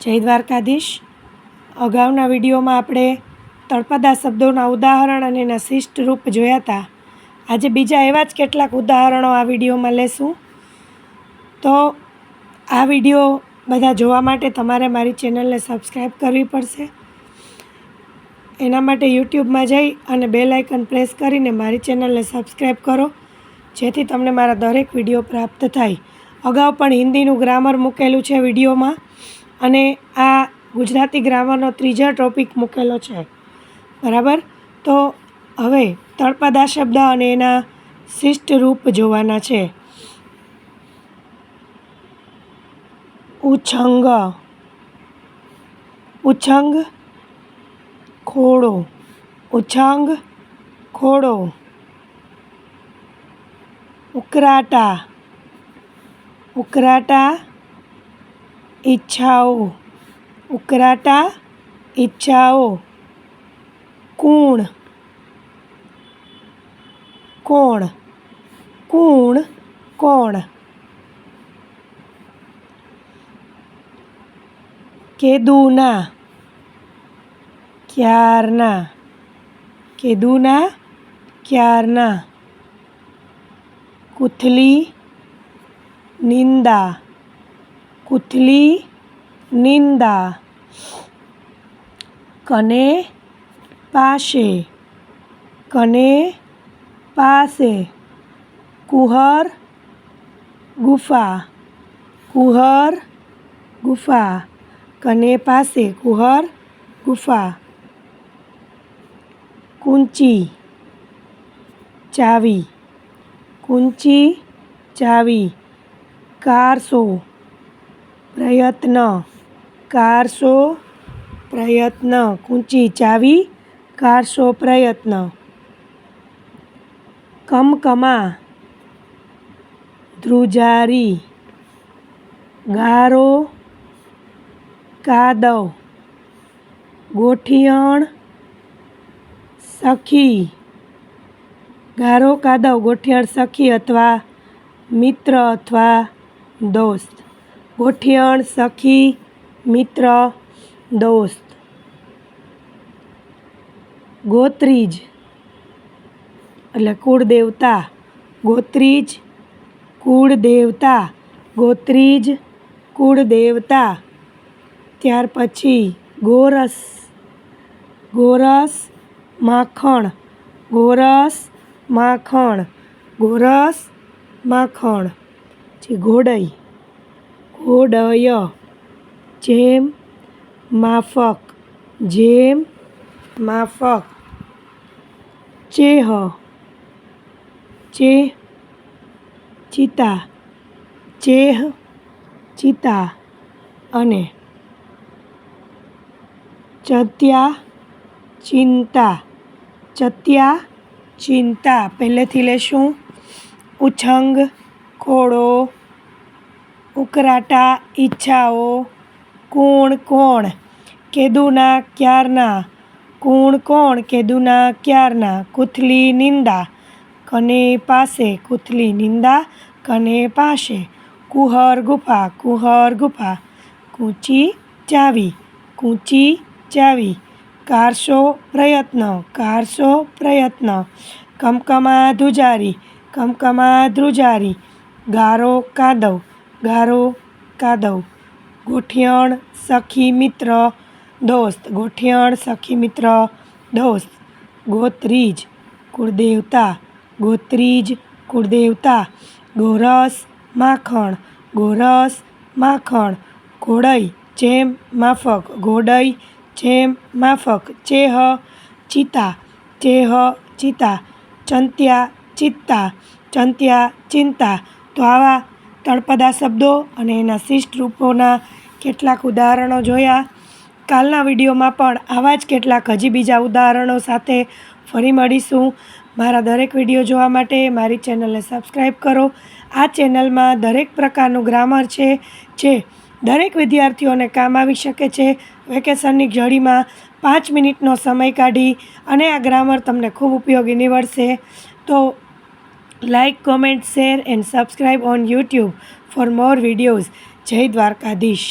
જય દ્વારકાધીશ. અગાઉના વિડીયોમાં આપણે તળપદા શબ્દોના ઉદાહરણ અને એના શિષ્ટ રૂપ જોયા હતા. આજે બીજા એવા જ કેટલાક ઉદાહરણો આ વિડીયોમાં લેશું. તો આ વીડિયો બધા જોવા માટે તમારે મારી ચેનલને સબસ્ક્રાઈબ કરવી પડશે. એના માટે યુટ્યુબમાં જઈ અને બેલ આઇકન પ્રેસ કરીને મારી ચેનલને સબસ્ક્રાઈબ કરો, જેથી તમને મારા દરેક વીડિયો પ્રાપ્ત થાય. અગાઉ પણ હિન્દીનું ગ્રામર મૂકેલું છે વિડીયોમાં અને આ ગુજરાતી ગ્રામરનો ત્રીજો ટોપિક મૂકેલો છે. બરાબર? તો હવે તળપદા શબ્દ અને એના શિષ્ટ રૂપ જોવાના છે. ઉછંગ. ઉછંગ ખોડો ઉછંગ ખોડો ઉકરાટા. ઉકરાટા ઈચ્છાઓ ઉકરાટા ઈચ્છાઓ કુણ કોણ કુણ કોણ કેદુના ક્યારના કેદુના ક્યારના કુથલી નિંદા કુથલી નિંદા કને પાસે કને પાસે કુહર ગુફા કુહર ગુફા કને પાસે કુહર ગુફા કુંચી ચાવી કુંચી ચાવી કારસો પ્રયત્ન. કારસો પ્રયત્ન. કૂંચી ચાવી. કારસો પ્રયત્ન. કમકમા ધ્રુજારી. ગારો કાદવ. ગોઠિયણ સખી. ગારો કાદવ, ગોઠિયણ સખી અથવા મિત્ર અથવા દોસ્ત. ગોઠિયણ સખી, મિત્ર, દોસ્ત. ગોત્રીજ. એટલે કુળ દેવતા ગોત્રીજ કુળ દેવતા ગોત્રીજ કુળ દેવતા ત્યાર પછી ગોરસ. ગોરસ, માખણ. ગોરસ માખણ. ગોરસ, માખણ. પછી ઘોડઈ, ઘોડય, જેમ માફક જેમ માફક, ચેહ ચે ચિતા, ચેહ ચિતા અને ચત્યા ચિંતા ચત્યા ચિંતા. પહેલેથી લેશું. ઉછંગ ખોડો ઉકરાટા, ઈચ્છાઓ, કોણ કોણ, કેદુના ક્યારના, કોણ કોણ, કેદુના ક્યારના, કુથલી નિંદા, કને પાસે કુથલી નિંદા, કને પાસે કુહર ગુફા કુહર ગુફા, કૂંચી ચાવી કૂંચી ચાવી, કારસો પ્રયત્ન કારસો પ્રયત્ન, કમકમા ધ્રુજારી કમકમા ધ્રુજારી ગારો કાદવ ગારો કાદવ. ગોઠિયણ સખી મિત્ર, દોસ્ત. ગોઠિયણ સખી મિત્ર, દોસ્ત. ગોત્રીજ કુળદેવતા. ગોત્રીજ કુળદેવતા. ગોરસ માખણ ગોરસ માખણ. ઘોડઈ જેમ માફક, ઘોડઈ જેમ માફક. ચેહ ચિતા ચેહ ચિતા. ચંત્યા ચિત્તા, ચંત્યા ચિંતા. તો આવા તળપદા શબ્દો અને એના શિષ્ટ રૂપોના કેટલાક ઉદાહરણો જોયા. કાલના વિડીયોમાં પણ આવા જ કેટલાક હજી બીજા ઉદાહરણો સાથે ફરી મળીશું. મારા દરેક વીડિયો જોવા માટે મારી ચેનલને સબસ્ક્રાઈબ કરો. આ ચેનલમાં દરેક પ્રકારનું ગ્રામર છે, જે દરેક વિદ્યાર્થીઓને કામ આવી શકે છે. વેકેશનની ઘડીમાં પાંચ મિનિટનો સમય કાઢી અને આ ગ્રામર તમને ખૂબ ઉપયોગી નીવડશે. તો like comment share and subscribe on YouTube for more videos જય દ્વારકાધીશ